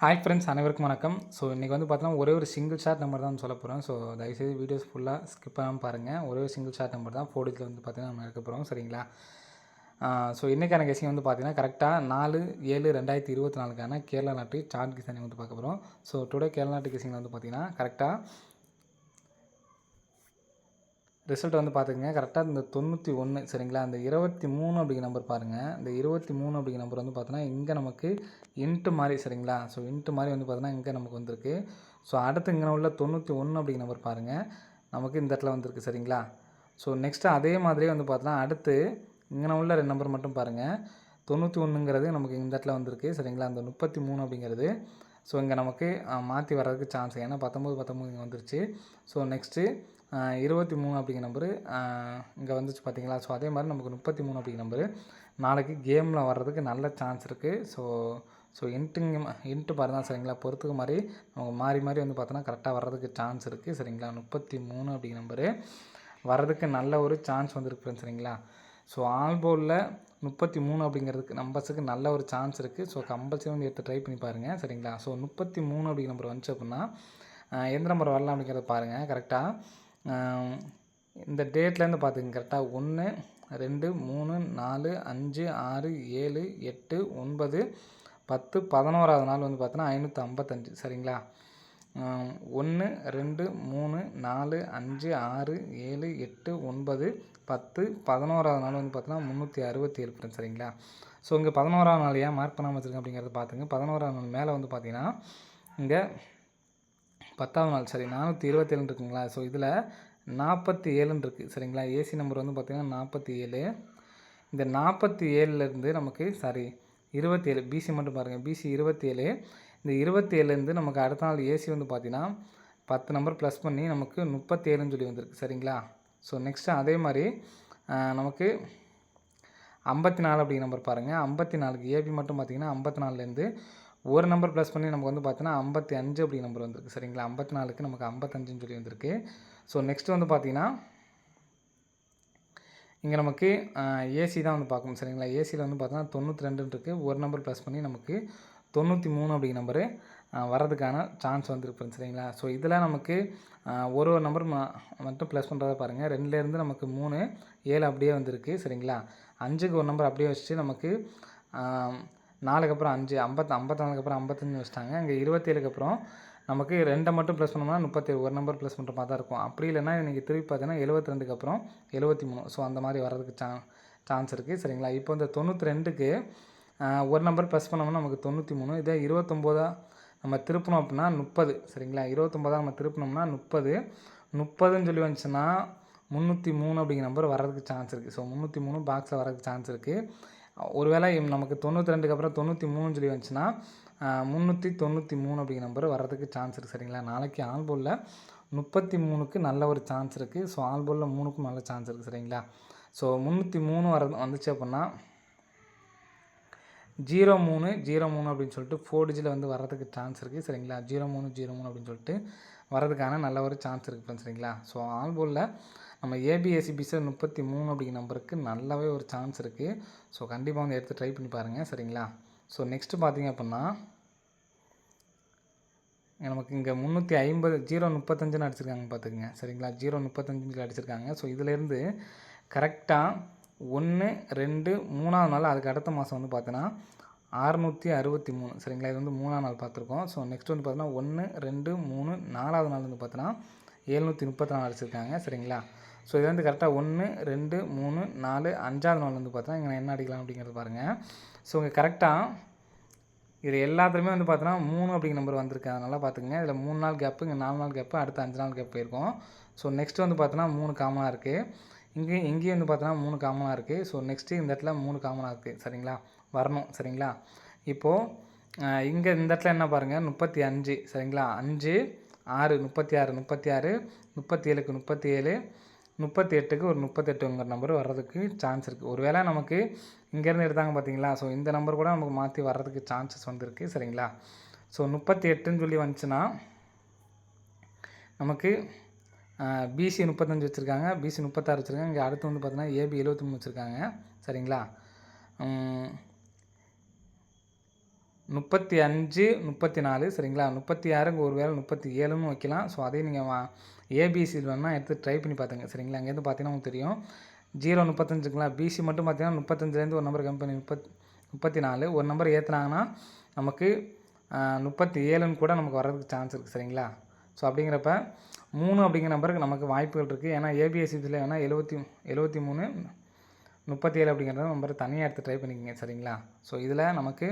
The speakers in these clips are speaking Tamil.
ஹாய் ஃப்ரெண்ட்ஸ் அனைவருக்கும் வணக்கம். ஸோ இன்றைக்கி வந்து பார்த்தோன்னா ஒரே ஒரு சிங்கிள் ஷார்ட் நம்பர் தான் சொல்ல போகிறோம் ஸோ தயவுசெய்து வீடியோஸ் ஃபுல்லாக ஸ்கிப் பண்ணாமல் பாருங்கள் ஒரே ஒரு சிங்கிள் ஷார்ட் நம்பர் தான் ஃபோர்டில் வந்து பார்த்தீங்கன்னா நம்ம எடுக்க போகிறோம் சரிங்களா? ஸோ இன்றைக்கான கெஸிங் வந்து பார்த்தீங்கன்னா கரெக்டாக நாலு ஏழு ரெண்டாயிரத்தி இருபத்தி நாலுக்கான கேரளா நாட்டு சார்ட் கிசானி வந்து பார்க்க போகிறோம் ஸோ டுடே கேரளா நாட்டு கெஸிங்கில் வந்து பார்த்திங்கன்னா கரெக்டாக ரிசல்ட் வந்து பார்த்துக்கங்க. கரெக்டாக இந்த தொண்ணூற்றி ஒன்று சரிங்களா? அந்த இருபத்தி மூணு அப்படிங்கிற நம்பர் பாருங்கள் இந்த இருபத்தி மூணு அப்படிங்கிற நம்பர் வந்து பார்த்தோன்னா இங்கே நமக்கு இன்ட்டு மாதிரி சரிங்களா? ஸோ இன்ட்டு மாதிரி வந்து பார்த்தோன்னா இங்கே நமக்கு வந்திருக்கு. ஸோ அடுத்து இங்கே உள்ள தொண்ணூற்றி ஒன்று அப்படிங்கிற நம்பர் பாருங்கள் நமக்கு இந்த இடத்துல வந்திருக்கு சரிங்களா? ஸோ நெக்ஸ்ட்டு அதே மாதிரியே வந்து பார்த்தோன்னா அடுத்து இங்கே உள்ள ரெண்டு நம்பர் மட்டும் பாருங்கள் தொண்ணூற்றி ஒன்றுங்கிறது நமக்கு இந்த இடத்துல வந்திருக்கு சரிங்களா? அந்த முப்பத்தி மூணு அப்படிங்கிறது. ஸோ இங்கே நமக்கு மாற்றி வர்றதுக்கு சான்ஸ் ஏன்னா பத்தொம்போது பத்தொம்போது இங்கே வந்துருச்சு. ஸோ நெக்ஸ்ட்டு இருபத்தி மூணு அப்படிங்கிற நம்பரு. இங்கே வந்துச்சு பார்த்தீங்களா ஸோ அதே மாதிரி நமக்கு முப்பத்தி மூணு அப்படிங்கிற நம்பரு. நாளைக்கு கேமில் வர்றதுக்கு நல்ல சான்ஸ் இருக்குது ஸோ ஸோ இன்ட்டுங்க இன்ட்டு பாருங்க சரிங்களா? பொறுத்துக்கு மாதிரி நமக்கு மாறி மாறி வந்து பார்த்தோன்னா கரெக்டாக வர்றதுக்கு சான்ஸ் இருக்குது சரிங்களா? முப்பத்தி மூணு அப்படிங்கிற நம்பரு. வர்றதுக்கு நல்ல ஒரு சான்ஸ் வந்துருக்கு சரிங்களா? ஸோ ஆல்போலில் முப்பத்தி மூணு அப்படிங்கிறதுக்கு நம்பர்ஸுக்கு நல்ல ஒரு சான்ஸ் இருக்குது ஸோ கம்பல்சரி வந்து எடுத்து ட்ரை பண்ணி பாருங்கள் சரிங்களா? ஸோ முப்பத்தி மூணு அப்படிங்கிற நம்பர் வந்துச்சு அப்படின்னா எந்த நம்பர் வரலாம் அப்படிங்கிறத பாருங்கள் கரெக்டாக இந்த டேட்லேருந்து பார்த்துங்க கரெக்டாக ஒன்று ரெண்டு மூணு நாலு அஞ்சு ஆறு ஏழு எட்டு ஒன்பது பத்து பதினோராவது நாள் வந்து பார்த்தோன்னா ஐநூற்றி ஐம்பத்தஞ்சு சரிங்களா? ஒன்று ரெண்டு மூணு நாலு அஞ்சு ஆறு ஏழு எட்டு ஒன்பது பத்து பதினோராவது நாள் வந்து பார்த்தோன்னா முந்நூற்றி அறுபத்தி ஏழு ஃப்ரெண்ட்ஸ் சரிங்களா? ஸோ இங்கே பதினோராவது நாள் ஏன் மார்க் பண்ணாமல் வச்சுருக்கேன் அப்படிங்கிறத பார்த்துங்க. பதினோராவது நாள் மேலே வந்து பார்த்தீங்கன்னா இங்கே பத்தாவது நாள். சரி நானூற்றி இருபத்தேழுன்னு இருக்குங்களா? ஸோ இதில் நாற்பத்தி ஏழுன்னு இருக்குது சரிங்களா? ஏசி நம்பர் வந்து பார்த்திங்கன்னா நாற்பத்தி ஏழு. இந்த நாற்பத்தி ஏழுலேருந்து நமக்கு சாரி இருபத்தி ஏழு பிசி மட்டும் பாருங்கள் பிசி இருபத்தி ஏழு இந்த இருபத்தி ஏழுலேருந்து நமக்கு அடுத்த நாள் ஏசி வந்து பார்த்திங்கன்னா பத்து நம்பர் ப்ளஸ் பண்ணி நமக்கு முப்பத்தேழுன்னு சொல்லி வந்திருக்கு. சரிங்களா? ஸோ நெக்ஸ்ட்டு அதே மாதிரி நமக்கு ஐம்பத்தி நாலு அப்படிங்கிற நம்பர் பாருங்கள் ஐம்பத்தி நாலுக்கு ஏபி மட்டும் பார்த்திங்கன்னா ஐம்பத்தி நாலுலேருந்து ஒரு நம்பர் ப்ளஸ் பண்ணி நமக்கு வந்து பார்த்தீங்கன்னா ஐம்பத்தி அஞ்சு அப்படி நம்பர் வந்திருக்கு. சரிங்களா? ஐம்பத்தி நாலுக்கு நமக்கு ஐம்பத்தஞ்சுன்னு சொல்லி வந்திருக்கு. ஸோ நெக்ஸ்ட் வந்து பார்த்தீங்கன்னா இங்கே நமக்கு ஏசி தான் வந்து பார்க்கணும். சரிங்களா? ஏசியில் வந்து பார்த்தோன்னா தொண்ணூற்றி ரெண்டுன்னு இருக்குது ஒரு நம்பர் ப்ளஸ் பண்ணி நமக்கு தொண்ணூற்றி மூணு அப்படிங்கிற நம்பரு வரதுக்கான சான்ஸ் வந்துருப்பேன் சரிங்களா? ஸோ இதில் நமக்கு ஒரு ஒரு நம்பர் மட்டும் ப்ளஸ் பண்ணுறத பாருங்கள் ரெண்டுலேருந்து நமக்கு மூணு ஏழு அப்படியே வந்திருக்கு. சரிங்களா? அஞ்சுக்கு ஒரு நம்பர் அப்படியே வச்சுட்டு நமக்கு நாலுக்கு அப்புறம் அஞ்சு ஐம்பத்து ஐம்பத்தாலுக்கு அப்புறம் ஐம்பத்தஞ்சு வச்சுட்டாங்க. இங்கே இருபத்தேழுக்கு அப்புறம் நமக்கு ரெண்டை மட்டும் ப்ளஸ் பண்ணோம்னா முப்பத்தேழு ஒரு நம்பர் ப்ளஸ் பண்ணுற மாதிரி தான் இருக்கும். அப்படி இல்லைன்னா இன்றைக்கி திருப்பி பார்த்தீங்கன்னா எழுபத்தி ரெண்டுக்கு அப்புறம் எழுபத்தி மூணு ஸோ அந்த மாதிரி வர்றதுக்கு சா சான்ஸ் இருக்குது சரிங்களா? இப்போ இந்த தொண்ணூற்றி ரெண்டுக்கு ஒரு நம்பர் ப்ளஸ் பண்ணோம்னா நமக்கு தொண்ணூற்றி மூணு இதே இருபத்தொம்போதா நம்ம திருப்பினோம் அப்படின்னா முப்பது. சரிங்களா? இருபத்தொம்போதா நம்ம திருப்பினோம்னா முப்பது. முப்பதுன்னு சொல்லி வந்துச்சுன்னா முந்நூற்றி மூணு அப்படிங்கிற நம்பர் வர்றதுக்கு சான்ஸ் இருக்குது ஸோ முந்நூற்றி மூணு பாக்ஸில் வர்றதுக்கு சான்ஸ் இருக்குது ஒருவேளை நமக்கு தொண்ணூற்றி ரெண்டுக்கு அப்புறம் தொண்ணூற்றி மூணுன்னு சொல்லி வந்துச்சுன்னா முந்நூற்றி தொண்ணூற்றி மூணு அப்படிங்கிற நம்பர் வர்றதுக்கு சான்ஸ் இருக்குது சரிங்களா? நாளைக்கு ஆல்போலில் முப்பத்தி மூணுக்கு நல்ல ஒரு சான்ஸ் இருக்குது ஸோ ஆல்போலில் மூணுக்கும் நல்ல சான்ஸ் இருக்குது சரிங்களா? ஸோ முந்நூற்றி மூணு வர வந்துச்சு அப்படின்னா ஜீரோ மூணு ஜீரோ மூணு அப்படின்னு சொல்லிட்டு ஃபோர் டிஜியில் வந்து வர்றதுக்கு சான்ஸ் இருக்குது சரிங்களா? ஜீரோ மூணு ஜீரோ மூணு அப்படின்னு சொல்லிட்டு வரதுக்கான நல்ல ஒரு சான்ஸ் இருக்குது சரிங்களா? ஸோ ஆல்போலில் நம்ம ஏபிஎஸ்சி பிசர் முப்பத்தி மூணு அப்படிங்கிற நம்பருக்கு நல்லாவே ஒரு சான்ஸ் இருக்குது ஸோ கண்டிப்பாக வந்து எடுத்து ட்ரை பண்ணி பாருங்கள் சரிங்களா? ஸோ நெக்ஸ்ட்டு பார்த்தீங்க அப்படின்னா நமக்கு இங்கே முந்நூற்றி ஐம்பது ஜீரோ முப்பத்தஞ்சுன்னு அடிச்சிருக்காங்க பார்த்துக்குங்க சரிங்களா? ஜீரோ முப்பத்தஞ்சுன்னு அடிச்சிருக்காங்க. ஸோ இதிலேருந்து கரெக்டாக ஒன்று ரெண்டு மூணாவது நாள் அதுக்கு அடுத்த மாதம் வந்து பார்த்தோன்னா அறுநூற்றி அறுபத்தி மூணு. சரிங்களா? இது வந்து மூணாவது நாள் பார்த்துருக்கோம் ஸோ நெக்ஸ்ட் வந்து பார்த்தோன்னா ஒன்று ரெண்டு மூணு நாலாவது நாள் வந்து பார்த்தோன்னா ஏழ்நூற்றி முப்பத்தி நாலு அடிச்சிருக்காங்க. சரிங்களா? ஸோ இது வந்து கரெக்டாக ஒன்று ரெண்டு மூணு நாலு அஞ்சாவது நாள் வந்து பார்த்தா இங்கே என்ன அடிக்கலாம் அப்படிங்கிறது பாருங்கள் ஸோ இங்கே கரெக்டாக இது எல்லாத்துலேயுமே வந்து பார்த்தோன்னா மூணு அப்படிங்கிற நம்பர் வந்திருக்கு. அதனால் பார்த்துக்கங்க. இதில் மூணு நாள் கேப்பு இங்கே நாலு நாள் கேப்பு அடுத்து அஞ்சு நாள் கேப் போயிருக்கோம். ஸோ நெக்ஸ்ட் வந்து பார்த்தோன்னா மூணு காமனாக இருக்குது இங்கே இங்கேயும் வந்து பார்த்தோன்னா மூணு காமனாக இருக்குது ஸோ நெக்ஸ்ட்டு இந்த இடத்துல மூணு காமனாக இருக்குது சரிங்களா? வரணும். சரிங்களா? இப்போது இங்கே இந்த இடத்துல என்ன பாருங்கள் முப்பத்தி அஞ்சு. சரிங்களா? அஞ்சு ஆறு முப்பத்தி ஆறு முப்பத்தி ஆறு முப்பத்தி ஏழுக்கு முப்பத்தி ஏழு. முப்பத்தி எட்டுக்கு ஒரு முப்பத்தெட்டுங்கிற நம்பர் வர்றதுக்கு சான்ஸ் இருக்குது ஒருவேளை நமக்கு இங்கேருந்து எடுத்தாங்க பார்த்தீங்களா ஸோ இந்த நம்பர் கூட நமக்கு மாற்றி வர்றதுக்கு சான்சஸ் வந்துருக்கு. சரிங்களா? ஸோ முப்பத்தி எட்டுன்னு சொல்லி வந்துச்சுன்னா நமக்கு பிசி முப்பத்தஞ்சு வச்சுருக்காங்க. பிசி முப்பத்தாறு வச்சுருக்காங்க. இங்கே அடுத்து வந்து பார்த்தீங்கன்னா ஏபி எழுபத்தி மூணு வச்சுருக்காங்க. சரிங்களா? முப்பத்தி அஞ்சு முப்பத்தி நாலு சரிங்களா? முப்பத்தி ஆறுங்க ஒரு வேளை முப்பத்தி ஏழுன்னு வைக்கலாம். ஸோ அதையும் நீங்கள் வா ஏபிசியில் வேணால் எடுத்து ட்ரை பண்ணி பார்த்துங்க சரிங்களா? அங்கேருந்து பார்த்தீங்கன்னா உங்களுக்கு தெரியும். ஜீரோ முப்பத்தஞ்சுங்களா? பிசி மட்டும் பார்த்தீங்கன்னா முப்பத்தஞ்சுலேருந்து ஒரு நம்பர் கம்பெனி முப்பத் முப்பத்தி நாலு. ஒரு நம்பர் ஏற்றுனாங்கன்னா நமக்கு முப்பத்தி ஏழுன்னு கூட நமக்கு வர்றதுக்கு சான்ஸ் இருக்குது சரிங்களா? ஸோ அப்படிங்கிறப்ப மூணு அப்படிங்கிற நம்பருக்கு நமக்கு வாய்ப்புகள் இருக்குது ஏன்னா ஏபிஎஸ் இதில் வேணால் எழுபத்தி எழுபத்தி மூணு முப்பத்தி ஏழு அப்படிங்கிறத நம்பர் தனியாக எடுத்து ட்ரை பண்ணிக்கோங்க. சரிங்களா? ஸோ இதில் நமக்கு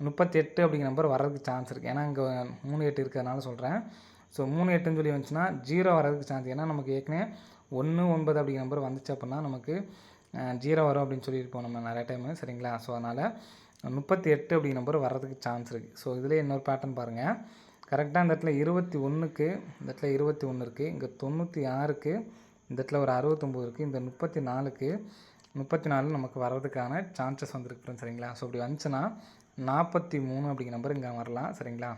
முப்பத்தி எட்டு அப்படிங்கிற நம்பர் வர்றதுக்கு சான்ஸ் இருக்குது ஏன்னா இங்கே மூணு எட்டு இருக்கிறதுனால சொல்கிறேன் ஸோ மூணு எட்டுன்னு சொல்லி வந்துச்சுன்னா ஜீரோ வர்றதுக்கு சான்ஸ் ஏன்னா நமக்கு ஏற்கனவே ஒன்று ஒன்பது அப்படிங்கிற நம்பர் வந்துச்சு அப்படின்னா நமக்கு ஜீரோ வரும் அப்படின்னு சொல்லியிருப்போம் நம்ம நிறைய டைமு சரிங்களா? ஸோ அதனால் முப்பத்தி எட்டு அப்படிங்கிற நம்பர் வர்றதுக்கு சான்ஸ் இருக்குது ஸோ இதிலே இன்னொரு பேட்டர்ன் பாருங்கள் கரெக்டாக இந்த இடத்துல இருபத்தி ஒன்றுக்கு இந்த இடத்துல இருபத்தி ஒன்று இருக்குது இங்கே தொண்ணூற்றி ஆறுக்கு இந்த இடத்துல ஒரு அறுபத்தொம்போது இருக்குது இந்த முப்பத்தி நாலுக்கு முப்பத்தி நாலு நமக்கு வர்றதுக்கான சான்சஸ் வந்துருக்கு. சரிங்களா? ஸோ இப்படி வந்துச்சுன்னா நாற்பத்தி மூணு அப்படிங்கிற நம்பர் இங்கே வரலாம். சரிங்களா?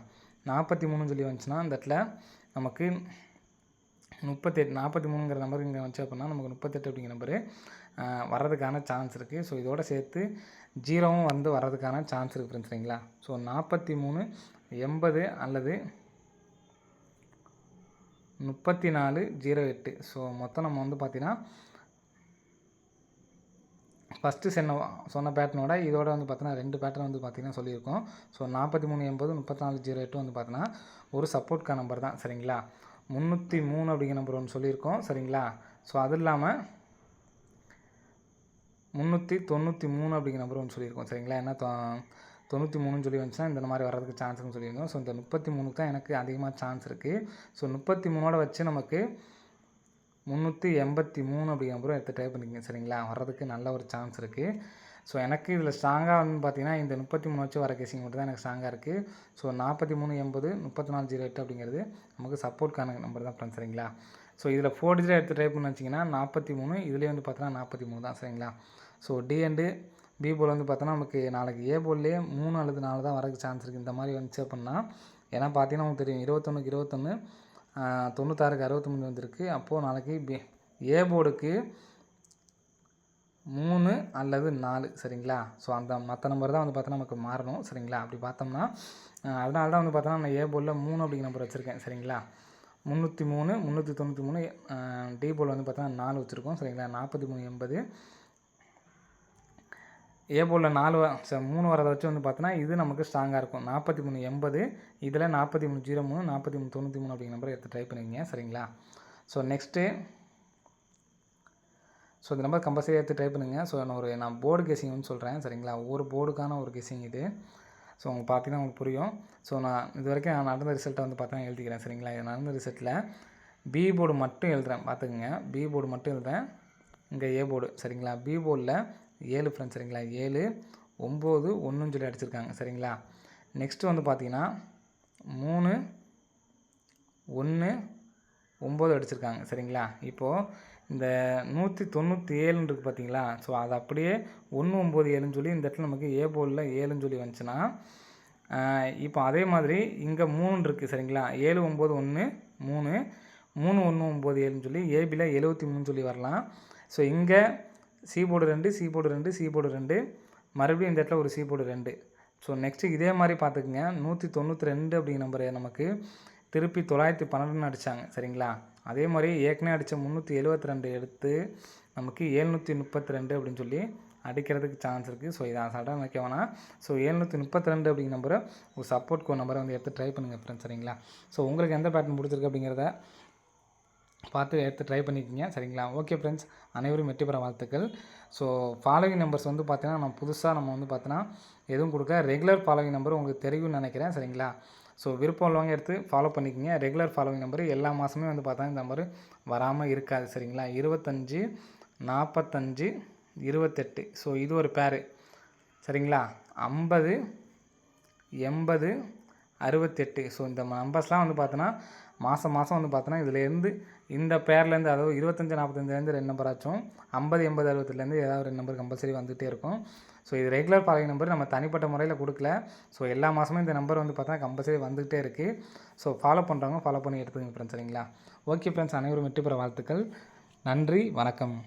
நாற்பத்தி மூணுன்னு சொல்லி வந்துச்சுன்னா இந்த இடத்துல நமக்கு முப்பத்தெட்டு நாற்பத்தி மூணுங்கிற நம்பர் இங்கே வந்துச்சு அப்படின்னா நமக்கு முப்பத்தெட்டு அப்படிங்கிற நம்பரு வர்றதுக்கான சான்ஸ் இருக்குது ஸோ இதோட சேர்த்து ஜீரோவும் வந்து வர்றதுக்கான சான்ஸ் இருக்குது ஃப்ரெண்ட்ஸ் சரிங்களா? ஸோ நாற்பத்தி மூணு எண்பது அல்லது முப்பத்தி நாலு ஜீரோ எட்டு. ஸோ மொத்தம் நம்ம வந்து பார்த்திங்கன்னா ஃபஸ்ட்டு சொன்ன சொன்ன பேட்டர்னோட இதோட வந்து பார்த்தீங்கன்னா ரெண்டு பேட்டர்ன் வந்து பார்த்திங்கன்னா சொல்லியிருக்கோம். ஸோ நாற்பத்தி மூணு எண்பது முப்பத்தி நாலு ஜீரோ எட்டு வந்து பார்த்தீங்கன்னா ஒரு சப்போர்ட்கா நம்பர் தான். சரிங்களா? முந்நூற்றி மூணு அப்படிங்கிற நம்பர் ஒன்று சொல்லியிருக்கோம். சரிங்களா? ஸோ அது இல்லாமல் முந்நூற்றி தொண்ணூற்றி மூணு அப்படிங்கிற நம்பர் ஒன்று சொல்லியிருக்கோம். சரிங்களா? ஏன்னா தொண்ணூற்றி மூணுன்னு சொல்லி வந்துச்சுன்னா இந்த மாதிரி வர்றதுக்கு சான்ஸ்னு சொல்லியிருந்தோம். ஸோ இந்த முப்பத்தி மூணுக்கு தான் எனக்கு அதிகமாக சான்ஸ் இருக்குது ஸோ முப்பத்தி மூணோட வச்சு நமக்கு முந்நூற்றி எண்பத்தி மூணு அப்படிங்கிற எடுத்து டைப் பண்ணிக்கங்க சரிங்களா? வர்றதுக்கு நல்ல ஒரு சான்ஸ் இருக்குது ஸோ எனக்கு இதில் ஸ்ட்ராங்காக வந்து பார்த்தீங்கன்னா இந்த முப்பத்தி மூணு வச்சு வர கேசிங் மட்டும் தான் எனக்கு ஸ்ட்ராங்காக இருக்குது ஸோ நாற்பத்தி மூணு எண்பது முப்பத்தி நாலு ஜீரோ எட்டு அப்படிங்கிறது நமக்கு சப்போர்ட்கான நம்பர் தான் ஃப்ரெண்ட்ஸ் சரிங்களா? ஸோ இதில் ஃபோர் டிஜிட் எடுத்து டைப் பண்ணி வச்சிங்கன்னா நாற்பத்தி மூணு இதுலேயே வந்து பார்த்தோன்னா நாற்பத்தி மூணு தான் சரிங்களா? ஸோ டி அண்டு பி போல் வந்து பார்த்தோன்னா நமக்கு நாளைக்கு ஏ போல்லே மூணு அல்லது நாலு தான் வரக்கு சான்ஸ் இருக்குது இந்த மாதிரி வந்துச்சு அப்படின்னா ஏன்னா பார்த்தீங்கன்னா உங்களுக்கு தெரியும் இருபத்தொன்னுக்கு இருபத்தொன்று தொண்ணூத்தாறுக்கு அறுபத்தொம்பது வந்திருக்கு. அப்போது நாளைக்கு பி ஏ போர்டுக்கு மூணு அல்லது நாலு சரிங்களா? ஸோ அந்த மற்ற நம்பர் தான் வந்து பார்த்தோன்னா நமக்கு மாறணும் சரிங்களா? அப்படி பார்த்தோம்னா அதனால தான் வந்து பார்த்தோன்னா நான் ஏ போர்டில் மூணு அப்படிங்கிற நம்பர் வச்சுருக்கேன் சரிங்களா? முந்நூற்றி மூணு முந்நூற்றி தொண்ணூற்றி மூணு டி போர்டில் வந்து பார்த்தோன்னா நாலு வச்சுருக்கோம் சரிங்களா? நாற்பத்தி மூணு எண்பது ஏ போலில் நாலு மூணு வரதை வச்சு வந்து பார்த்தோன்னா இது நமக்கு ஸ்ட்ராங்காக இருக்கும். நாற்பத்தி மூணு எண்பது இதில் நாற்பத்தி மூணு ஜீரோ மூணு நாற்பத்தி மூணு தொண்ணூற்றி மூணு அப்படிங்கிற நம்பரை எடுத்து ட்ரை பண்ணிக்கங்க சரிங்களா? ஸோ நெக்ஸ்ட்டு ஸோ இந்த நம்பர் கம்பல்சரி எடுத்து ட்ரை பண்ணுங்கள் ஸோ நான் ஒரு நான் போர்டு கெஸிங் வந்து சொல்கிறேன் சரிங்களா? ஒவ்வொரு போர்டுக்கான ஒரு கெஸிங் இது. ஸோ உங்களுக்கு பார்த்தீங்கன்னா உங்களுக்கு புரியும். ஸோ நான் இது வரைக்கும் நான் நடந்த ரிசல்ட்டை வந்து பார்த்தா எழுதிக்கிறேன் சரிங்களா? இது நடந்த ரிசல்ட்டில் பி போர்டு மட்டும் எழுதுகிறேன் பார்த்துக்குங்க பி போர்டு மட்டும் எழுதுறேன். இங்கே ஏ போர்டு சரிங்களா? பி போர்டில் ஏழு ஃப்ரெண்ட்ஸ் சரிங்களா? ஏழு ஒம்பது ஒன்றுன்னு சொல்லி அடிச்சிருக்காங்க. சரிங்களா? நெக்ஸ்ட்டு வந்து பார்த்தீங்கன்னா மூணு ஒன்று ஒம்பது அடிச்சிருக்காங்க. சரிங்களா? இப்போது இந்த நூற்றி தொண்ணூற்றி ஏழுன்னு இருக்குது பார்த்தீங்களா ஸோ அது அப்படியே ஒன்று ஒம்பது ஏழுன்னு சொல்லி இந்த இடத்துல நமக்கு ஏ போலில் ஏழுன்னு சொல்லி வந்துச்சுன்னா இப்போ அதே மாதிரி இங்கே மூணு இருக்குது சரிங்களா? ஏழு ஒம்பது ஒன்று மூணு மூணு ஒன்று ஒம்பது ஏழுன்னு சொல்லி ஏபியில் எழுபத்தி மூணு சொல்லி வரலாம். ஸோ இங்கே சி போர்டு ரெண்டு சி போர்டு ரெண்டு சி போர்டு ரெண்டு. மறுபடியும் இந்த இடத்துல ஒரு சி போர்டு ரெண்டு. ஸோ நெக்ஸ்ட்டு இதே மாதிரி பார்த்துக்குங்க. நூற்றி தொண்ணூற்றி ரெண்டு அப்படிங்கிற நம்பரை நமக்கு திருப்பி தொள்ளாயிரத்தி பன்னெண்டுன்னு அடித்தாங்க சரிங்களா? அதே மாதிரி ஏற்கனவே அடித்த முந்நூற்றி எழுபத்தி ரெண்டு எடுத்து நமக்கு ஏழ்நூற்றி முப்பத்தி ரெண்டு அப்படின்னு சொல்லி அடிக்கிறதுக்கு சான்ஸ் இருக்குது ஸோ இதை சடன் வைக்க வேணாம். ஸோ ஏழ்நூற்றி முப்பத்தி ரெண்டு அப்படிங்கிற நம்பரை ஒரு சப்போர்ட் கோ நம்பரை வந்து எடுத்து ட்ரை பண்ணுங்கள் ஃப்ரெண்ட்ஸ் சரிங்களா? ஸோ உங்களுக்கு எந்த பேட்டர்ன் பிடிச்சிருக்கு அப்படிங்கிறத பார்த்து எடுத்து ட்ரை பண்ணிக்கிங்க சரிங்களா? ஓகே ஃப்ரெண்ட்ஸ் அனைவரும் வெற்றி பெற வாழ்த்துக்கள். ஸோ ஃபாலோவிங் நம்பர்ஸ் வந்து பார்த்தீங்கன்னா நம்ம புதுசாக நம்ம வந்து பார்த்தீங்கன்னா எதுவும் கொடுக்க ரெகுலர் ஃபாலோவிங் நம்பர் உங்களுக்கு தெரியும்னு நினைக்கிறேன் சரிங்களா? ஸோ விருப்பம் உள்ளவங்க எடுத்து ஃபாலோ பண்ணிக்கோங்க. ரெகுலர் ஃபாலோவிங் நம்பர் எல்லா மாதமே வந்து பார்த்தா இந்த நம்பர் வராமல் இருக்காது சரிங்களா? இருபத்தஞ்சி நாற்பத்தஞ்சு இருபத்தெட்டு. ஸோ இது ஒரு பேரு சரிங்களா? ஐம்பது எண்பது அறுபத்தெட்டு. ஸோ இந்த நம்பர்ஸ்லாம் வந்து பார்த்தோன்னா மாதம் மாதம் வந்து பார்த்தோன்னா இதுலேருந்து இந்த பேர்லேருந்து அதாவது இருபத்தஞ்சி நாற்பத்தஞ்சிலேருந்து ரெண்டு நம்பர் ஆச்சும் ஐம்பது எண்பது அறுபத்துலேருந்து ஏதாவது ரெண்டு நம்பர் கம்பல்சரி வந்துகிட்டே இருக்கும். ஸோ இது ரெகுலர் ஃபாலோயிங் நம்பர் நம்ம தனிப்பட்ட முறையில் கொடுக்கல. ஸோ எல்லா மாதமும் இந்த நம்பர் வந்து பார்த்தா கம்பல்சரி வந்துகிட்டே இருக்குது ஸோ ஃபாலோ பண்ணுறவங்க ஃபாலோ பண்ணி எடுத்துக்கங்க ஃப்ரெண்ட்ஸ் சரிங்களா? ஓகே ஃப்ரெண்ட்ஸ் அனைவரும் வெற்றி பெற வாழ்த்துக்கள். நன்றி வணக்கம்.